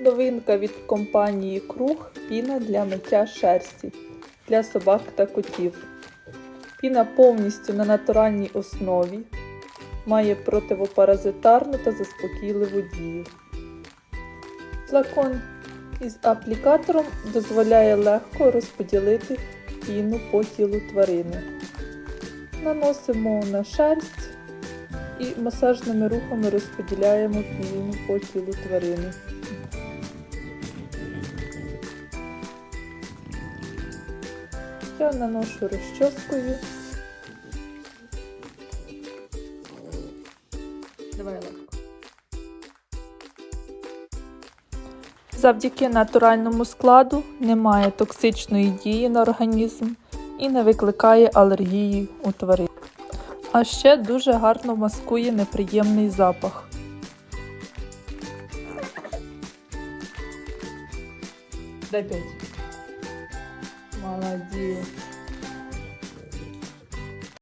Новинка від компанії Круг піна для миття шерсті для собак та котів. Піна повністю на натуральній основі, має противопаразитарну та заспокійливу дію. Флакон із аплікатором дозволяє легко розподілити піну по тілу тварини. Наносимо на шерсть і масажними рухами розподіляємо піну по тілу тварини. Я наношу розчоскою. Давай легко. Завдяки натуральному складу немає токсичної дії на організм і не викликає алергії у тварин. А ще дуже гарно маскує неприємний запах. Дай п'ять. Молодець.